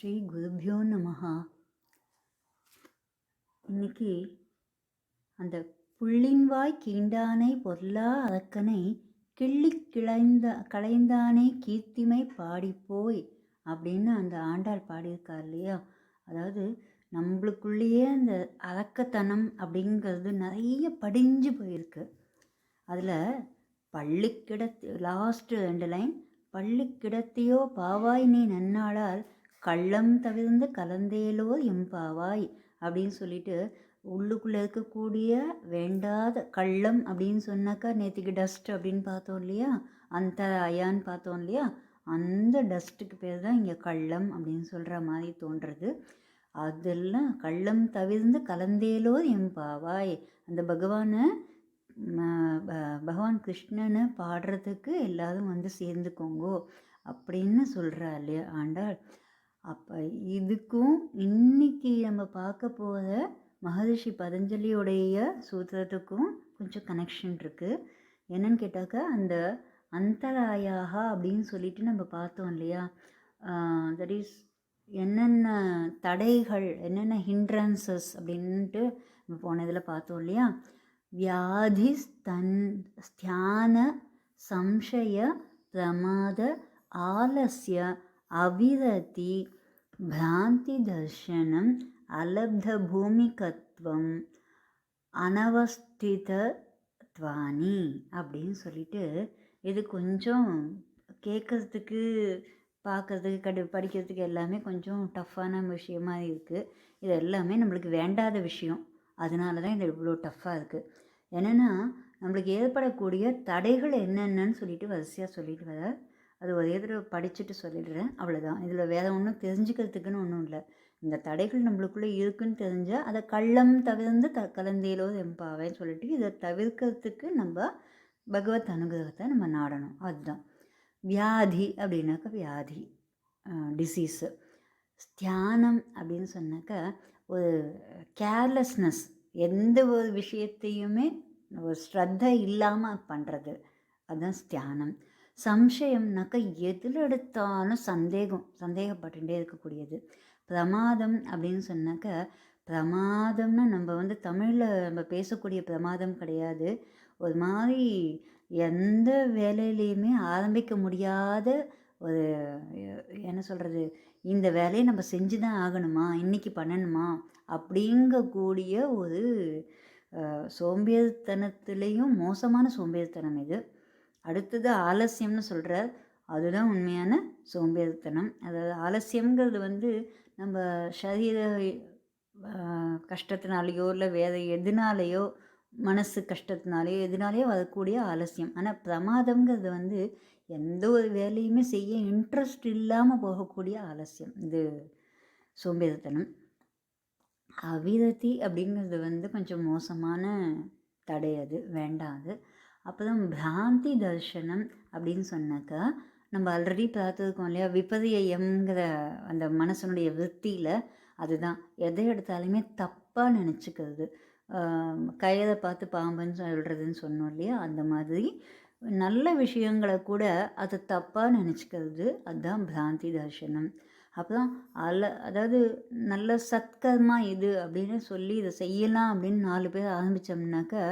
ஸ்ரீ குருபியோ நமஹா. இன்னைக்கு அந்த புள்ளின்வாய் கீண்டானை பொருளா அரக்கனை கிள்ளி கிளைந்த களைந்தானே கீர்த்திமை பாடிப்போய் அப்படின்னு அந்த ஆண்டாள் பாடியிருக்கார் இல்லையா? அதாவது நம்மளுக்குள்ளேயே அந்த அரக்கத்தனம் அப்படிங்கிறது நிறைய படிஞ்சு போயிருக்கு. அதில் பள்ளிக்கிடத்து லாஸ்ட்டு ரெண்டு லைன் பள்ளிக்கிடத்தையோ பாவாய் நீ நன்னாளால் கள்ளம் தவிர்ந்து கலந்தேலோ எம்பாவாய் அப்படின்னு சொல்லிட்டு உள்ளுக்குள்ளே இருக்கக்கூடிய வேண்டாத கள்ளம் அப்படின்னு சொன்னாக்கா நேற்றுக்கு டஸ்ட் அப்படின்னு பார்த்தோம் இல்லையா? அந்த அயான்னு பார்த்தோம் இல்லையா? அந்த டஸ்ட்டுக்கு பேர் தான் இங்கே கள்ளம் அப்படின்னு சொல்கிற மாதிரி தோன்றுறது அதெல்லாம் கள்ளம் தவிர்ந்து கலந்தேலோ எம்பாவாய் அந்த பகவானை பகவான் கிருஷ்ணனை பாடுறதுக்கு எல்லாரும் வந்து சேர்ந்துக்கோங்கோ அப்படின்னு சொல்கிறா இல்லையா ஆண்டாள். அப்போ இதுக்கும் இன்னைக்கு நம்ம பார்க்க போகிற மகரிஷி பதஞ்சலியோடைய சூத்திரத்துக்கும் கொஞ்சம் கனெக்ஷன் இருக்குது என்னன்னு கேட்டாக்கா அந்த அந்தராயாக அப்படின்னு சொல்லிட்டு நம்ம பார்த்தோம் இல்லையா? தட் இஸ் என்னென்ன தடைகள் என்னென்ன ஹிண்ட்ரன்சஸ் அப்படின்ட்டு நம்ம போன இதில் பார்த்தோம் இல்லையா? வியாதி ஸ்தன் ஸ்தியான சம்சய பிரமாத ஆலசிய அவிரதி பிராந்தி தர்ஷனம் அலப்த பூமிகத்வம் அனவஸ்திதத்வானி அப்படின்னு சொல்லிட்டு இது கொஞ்சம் கேட்குறதுக்கு பார்க்குறதுக்கு கடு படிக்கிறதுக்கு எல்லாமே கொஞ்சம் டஃப்பான விஷயமா இருக்குது இது எல்லாமே நம்மளுக்கு வேண்டாத விஷயம். அதனால தான் இது இவ்வளோ டஃப்பாக இருக்குது என்னென்னா நம்மளுக்கு ஏற்படக்கூடிய தடைகள் என்னென்னு சொல்லிட்டு வரிசையாக சொல்லிட்டு வர அது ஒரே தடவை படிச்சுட்டு சொல்லிடுறேன். அவ்வளோதான் இதில் வேறு ஒன்றும் தெரிஞ்சுக்கிறதுக்குன்னு ஒன்றும் இல்லை. இந்த தடைகள் நம்மளுக்குள்ளே இருக்குன்னு தெரிஞ்சால் அதை கள்ளம் தவிர்ந்து த கலந்தேலோ எம்பாவேன்னு சொல்லிட்டு இதை தவிர்க்கிறதுக்கு நம்ம பகவத் அனுகிரகத்தை நம்ம நாடணும். அதுதான். வியாதி அப்படின்னாக்கா வியாதி டிசீஸு தியானம் அப்படின்னு சொன்னாக்கா ஒரு கேர்லெஸ்னஸ் எந்த ஒரு விஷயத்தையுமே ஒரு ஸ்ரத்த இல்லாமல் பண்ணுறது அதுதான் தியானம். சம்சயம்னாக்க எதில் எடுத்தாலும் சந்தேகம் சந்தேகப்பட்டுட்டே இருக்கக்கூடியது. பிரமாதம் அப்படின்னு சொன்னாக்க பிரமாதம்னா நம்ம வந்து தமிழில் நம்ம பேசக்கூடிய பிரமாதம் கிடையாது. ஒரு மாதிரி எந்த வேலையிலையுமே ஆரம்பிக்க முடியாத ஒரு என்ன சொல்கிறது இந்த வேலையை நம்ம செஞ்சு தான் ஆகணுமா இன்றைக்கி பண்ணணுமா அப்படிங்கக்கூடிய ஒரு சோம்பேறித்தனத்துலேயும் மோசமான சோம்பேறித்தனம் இது. அடுத்தது ஆலசியம்னு சொல்கிற அதுதான் உண்மையான சோம்பேறித்தனம். அதாவது ஆலசியம்ங்கிறது வந்து நம்ம சரீர கஷ்டத்தினாலேயோ இல்லை வேறு எதுனாலேயோ மனசு கஷ்டத்தினாலேயோ எதுனாலேயோ வரக்கூடிய ஆலசியம். ஆனால் பிரமாதங்கிறது வந்து எந்த ஒரு வேலையுமே செய்ய இன்ட்ரெஸ்ட் இல்லாமல் போகக்கூடிய ஆலசியம். இது சோம்பேறித்தனம். அவிரதி அப்படிங்கிறது வந்து கொஞ்சம் மோசமான தடை அது. வேண்டாம் அது. அப்போ தான் பிராந்தி தர்ஷனம் அப்படின்னு சொன்னாக்கா நம்ம ஆல்ரெடி பார்த்துருக்கோம் இல்லையா? விபதியம்ங்கிற அந்த மனசனுடைய விற்த்தியில் அதுதான். எதை எடுத்தாலுமே தப்பாக நினச்சிக்கிறது. கயிறை பார்த்து பாம்புன்னு சொல்கிறதுன்னு சொன்னோம் இல்லையா? அந்த மாதிரி நல்ல விஷயங்களை கூட அதை தப்பாக நினச்சிக்கிறது. அதுதான் பிராந்தி தர்ஷனம். அப்புறம் அல்ல அதாவது நல்ல சத்கர்மா இது அப்படின்னு சொல்லி இதை செய்யலாம் அப்படின்னு நாலு பேர் ஆரம்பித்தோம்னாக்கா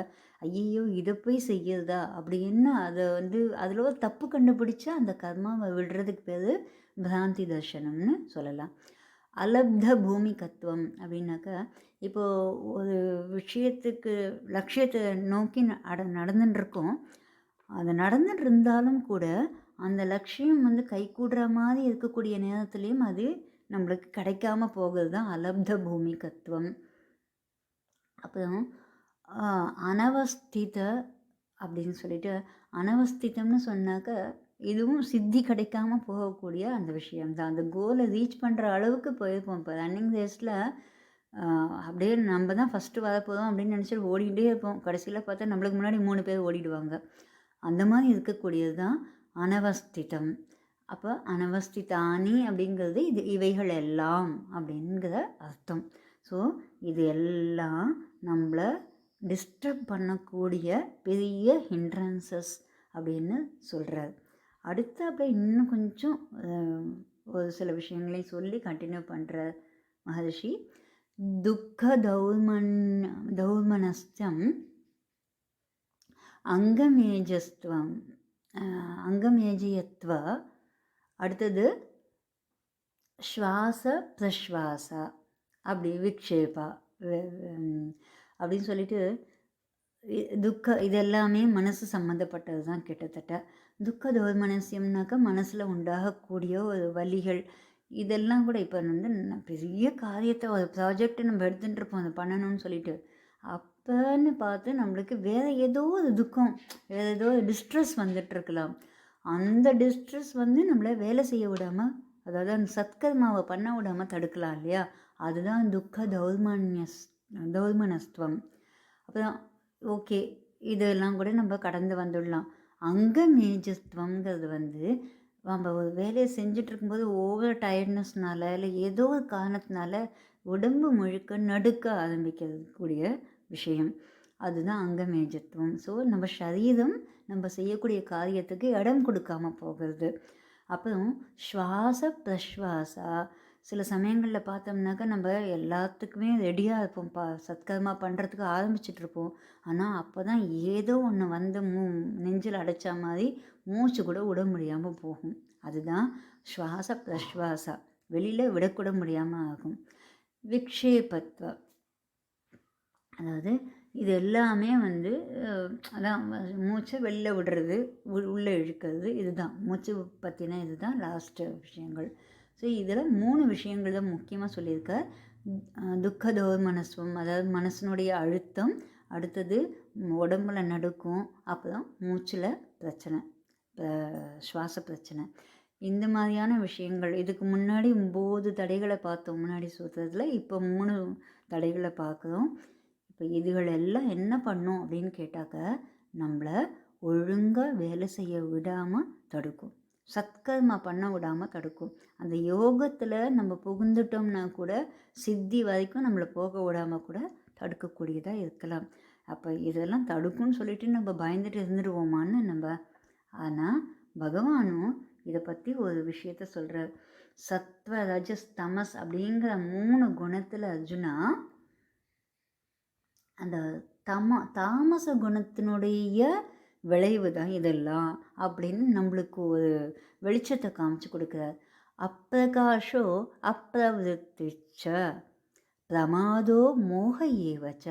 ஐயையோ இதை போய் செய்யறதா அப்படின்னு அதை வந்து அதில் ஒரு தப்பு கண்டுபிடிச்சா அந்த கர்மாவை விடுறதுக்கு பேர் பிராந்தி தர்ஷனம்னு சொல்லலாம். அலப்த பூமி கத்துவம் அப்படின்னாக்கா இப்போது ஒரு விஷயத்துக்கு லட்சியத்தை நோக்கி அட நடந்துட்டுருக்கோம். அது நடந்துட்டு இருந்தாலும் கூட அந்த லட்சியம் வந்து கைகூடுற மாதிரி இருக்கக்கூடிய நேரத்துலேயும் அது நம்மளுக்கு கிடைக்காம போகிறது தான் அலப்த பூமி கத்துவம் அப்புறம் அனவஸ்தித அப்படின்னு சொல்லிட்டு அனவஸ்திதம்னு சொன்னாக்க இதுவும் சித்தி கிடைக்காம போகக்கூடிய அந்த விஷயம் தான் அந்த கோலை ரீச் பண்ணுற அளவுக்கு போயிருப்போம். இப்போ ரன்னிங் ரேஸில் அப்படியே நம்ம தான் ஃபஸ்ட்டு வரப்போதும் அப்படின்னு நினச்சிட்டு ஓடிக்கிட்டே இருப்போம். கடைசியில் பார்த்தா நம்மளுக்கு முன்னாடி மூணு பேர் ஓடிடுவாங்க. அந்த மாதிரி இருக்கக்கூடியது தான் அனவஸ்திதம். அப்போ அனவஸ்திதானி அப்படிங்கிறது இது இவைகள் எல்லாம் அப்படிங்கிற அர்த்தம். ஸோ இது எல்லாம் நம்மளை டிஸ்டர்ப் பண்ணக்கூடிய பெரிய ஹின்ட்ரன்சஸ் அப்படின்னு சொல்கிறார் அடுத்து அப்படியே இன்னும் கொஞ்சம் ஒரு சில விஷயங்களையும் சொல்லி கண்டினியூ பண்ணுற மகர்ஷி துக்க தௌர்மன் தௌர்மனஸ்தம் அங்கமேஜஸ்துவம் அங்கமேஜயத்துவ அடுத்தது ஸ்வாச பிரஸ்வாச அப்படி விக்ஷேபா அப்படின்னு சொல்லிட்டு துக்க இதெல்லாமே மனசு சம்மந்தப்பட்டது தான் கிட்டத்தட்ட. துக்க தோர்மனசியம்னாக்கா மனசில் உண்டாகக்கூடிய ஒரு வழிகள் இதெல்லாம் கூட இப்போ வந்து பெரிய காரியத்தை ஒரு ப்ராஜெக்ட் நம்ம எடுத்துகிட்டு இருப்போம் அதை பண்ணணும்னு சொல்லிட்டு. அப்போன்னு பார்த்து நம்மளுக்கு வேறு ஏதோ ஒரு துக்கம் வேறு ஏதோ ஒரு டிஸ்ட்ரெஸ் வந்துட்டுருக்கலாம் அந்த டிஸ்ட்ரெஸ் வந்து நம்மளை வேலை செய்ய விடாமல் அதாவது அந்த சத்கர்மாவை பண்ண விடாமல் தடுக்கலாம் இல்லையா? அதுதான் துக்க தௌர்மான்யஸ் தௌர்மனஸ்துவம் அப்போ ஓகே இதெல்லாம் கூட நம்ம கடந்து வந்துடலாம். அங்க மேஜஸ்துவங்கிறது வந்து நம்ம ஒரு வேலையை செஞ்சுட்டு இருக்கும்போது ஓவர் டயர்ட்னஸ்னால இல்லை ஏதோ ஒரு காரணத்தினால உடம்பு முழுக்க நடுக்க ஆரம்பிக்கக்கூடிய விஷயம். அதுதான் அங்கமேஜத்துவம் ஸோ நம்ம சரீரம் நம்ம செய்யக்கூடிய காரியத்துக்கு இடம் கொடுக்காம போகிறது. அப்புறம் சுவாச பிரஸ்வாசா சில சமயங்களில் பார்த்தோம்னாக்கா நம்ம எல்லாத்துக்குமே ரெடியாக இருப்போம். பா சத்கர்மா பண்ணுறதுக்கு ஆரம்பிச்சிட்ருப்போம் ஆனால் அப்போ தான் ஏதோ ஒன்று வந்து மூ நெஞ்சில் அடைச்ச மாதிரி மூச்சு கூட விட முடியாமல் போகும். அதுதான் சுவாச பிரஸ்வாசா. வெளியில் விடக்கூட முடியாமல் ஆகும். விக்ஷேபத்வ. அதாவது இது எல்லாமே வந்து அதான் மூச்சை வெளில விடுறது உள்ளே இழுக்கிறது இதுதான். மூச்சு பற்றின இதுதான் லாஸ்ட்டு விஷயங்கள். ஸோ இதில் மூணு விஷயங்கள் தான் முக்கியமாக சொல்லியிருக்க. துக்க மனசும் அதாவது மனசனுடைய அழுத்தம் அடுத்தது உடம்புல நடுக்கும் அப்போ தான் மூச்சில் பிரச்சனை சுவாச பிரச்சனை. இந்த மாதிரியான விஷயங்கள் இதுக்கு முன்னாடி ஒம்பது தடைகளை பார்த்தோம் முன்னாடி சுற்றுறதுல இப்போ மூணு தடைகளை பார்க்குறோம். இப்போ இதுகள் எல்லாம் என்ன பண்ணும் அப்படின்னு கேட்டாக்க நம்மளை ஒழுங்காக வேலை செய்ய விடாமல் தடுக்கும். சத்கர்மா பண்ண விடாமல் தடுக்கும். அந்த யோகத்தில் நம்ம புகுந்துட்டோம்னா கூட சித்தி வரைக்கும் நம்மளை போக விடாமல் கூட தடுக்கக்கூடியதாக இருக்கலாம். அப்போ இதெல்லாம் தடுக்கும்னு சொல்லிட்டு நம்ம பயந்துட்டு இருந்துடுவோமான்னு நம்ம ஆனால் பகவானும் இதை பற்றி ஒரு விஷயத்த சொல்கிறார் சத்வ ரஜஸ் தமஸ் அப்படிங்கிற மூணு குணத்தில் அர்ஜுனா அந்த தம தாமச குணத்தினுடைய விளைவு தான் இதெல்லாம் அப்படின்னு நம்மளுக்கு ஒரு வெளிச்சத்தை காமிச்சு கொடுக்குறார். அப்பிரகாஷோ அப்பிரவருத்திச்ச பிரமாதோ மோக ஏவச்ச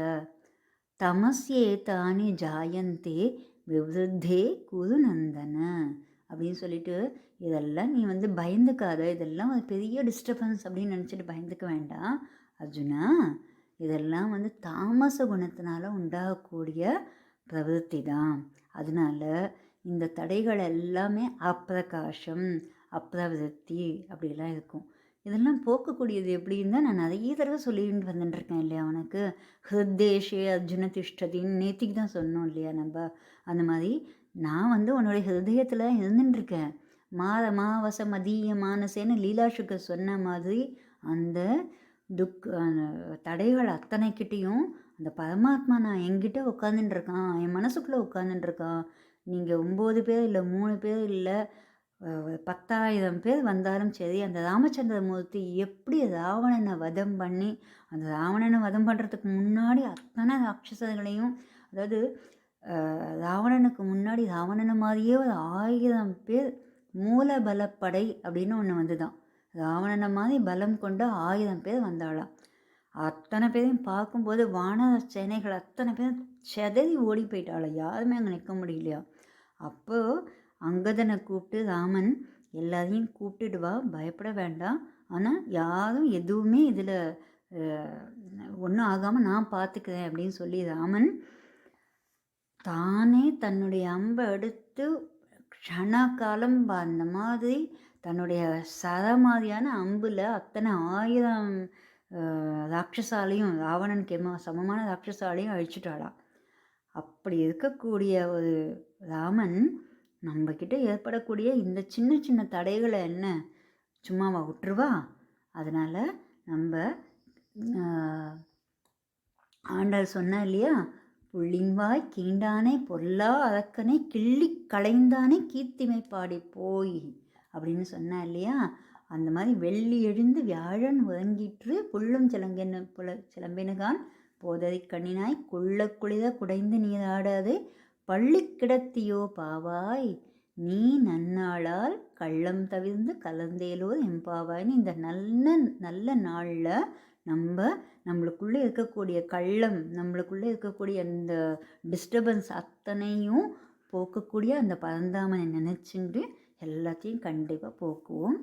தமஸ்யேதானி ஜாயந்தே விவருத்தே குருநந்தன அப்படின்னு சொல்லிட்டு இதெல்லாம் நீ வந்து பயந்துக்காத இதெல்லாம் ஒரு பெரிய டிஸ்டர்பன்ஸ் அப்படின்னு நினச்சிட்டு பயந்துக்க வேண்டாம். அர்ஜுனா இதெல்லாம் வந்து தாமச குணத்தினால உண்டாகக்கூடிய பிரவருத்தி தான் அதனால இந்த தடைகள் எல்லாமே அப்பிரகாசம் அப்பிரவருத்தி அப்படிலாம் இருக்கும். இதெல்லாம் போக்கக்கூடியது எப்படின்னு தான் நான் நிறைய தடவை சொல்லிட்டு வந்துட்டுருக்கேன் இல்லையா அவனுக்கு ஹிருதேஷே அர்ஜுன திஷ்டதின்னு நேத்திக்கு தான் சொன்னோம் இல்லையா நம்ம? அந்த மாதிரி நான் வந்து உன்னுடைய ஹிருதயத்தில் இருந்துட்டுருக்கேன். மாத மாவச மதிய மானசேன்னு லீலா சொன்ன மாதிரி அந்த துக் தடைகள் அத்தனைக்கிட்டேயும் அந்த பரமாத்மா நான் என்கிட்ட உட்காந்துட்டுருக்கான் என் மனசுக்குள்ளே உட்காந்துட்டுருக்கான் நீங்கள் ஒம்பது பேர் இல்லை மூணு பேர் இல்லை பத்தாயிரம் பேர் வந்தாலும் சரி அந்த ராமச்சந்திரமூர்த்தி எப்படி ராவணனை வதம் பண்ணி அந்த ராவணனை வதம் பண்ணுறதுக்கு முன்னாடி அத்தனை ராட்சசர்களையும் அதாவது ராவணனுக்கு முன்னாடி ராவணனை மாதிரியே ஒரு ஆயிரம் பேர் மூலபலப்படை அப்படின்னு ஒன்று வந்து தான் ராவணனை மாதிரி பலம் கொண்ட ஆயிரம் பேர் வந்தாளாம் அத்தனை பேரையும் பார்க்கும்போது வான சேனைகள் அத்தனை பேரும் செதறி ஓடி போயிட்டாள். யாருமே அங்கே நிற்க முடியலையா. அப்போது அங்கதனை கூப்பிட்டு ராமன் எல்லாரையும் கூப்பிட்டுட்டு வா பயப்பட வேண்டாம். ஆனால் யாரும் எதுவுமே இதில் ஒன்றும் ஆகாமல் நான் பார்த்துக்கிறேன் அப்படின்னு சொல்லி ராமன் தானே தன்னுடைய அம்பை எடுத்து க்ஷண காலம் அந்த மாதிரி தன்னுடைய சர மாதிரியான அம்பில் அத்தனை ஆயிரம் ராட்சசாலையும் ராவணன் எம சமமான ராட்சசாலையும் அழிச்சிட்டாளாம். அப்படி இருக்கக்கூடிய ஒரு ராமன் நம்மக்கிட்ட ஏற்படக்கூடிய இந்த சின்ன சின்ன தடைகளை என்ன? சும்மாவா விட்டுருவா? அதனால் நம்ம ஆண்டாள் சொன்ன இல்லையா? புள்ளிங்வாய் கீண்டானே பொல்லா அரக்கனை கிள்ளி களைந்தானே கீர்த்திமை பாடி போய் அப்படின்னு சொன்னா இல்லையா? அந்த மாதிரி வெள்ளி எழுந்து வியாழன் உறங்கிற்று புல்லும் சிலங்கென்னு புல சிலம்பினகான் போததை கண்ணினாய் குள்ள குளித குடைந்து நீராடாது பள்ளி கிடத்தியோ பாவாய் நீ நன்னாளால் கள்ளம் தவிர்ந்து கலந்தேலோ எம்பாவாய்னு இந்த நல்ல நல்ல நாளில் நம்ம நம்மளுக்குள்ளே இருக்கக்கூடிய கள்ளம் நம்மளுக்குள்ளே இருக்கக்கூடிய அந்த டிஸ்டர்பன்ஸ் அத்தனையும் போக்கக்கூடிய அந்த பரந்தாமனை நினச்சிண்டு எல்லாத்தையும் கண்டிப்பாக போக்குவோம்.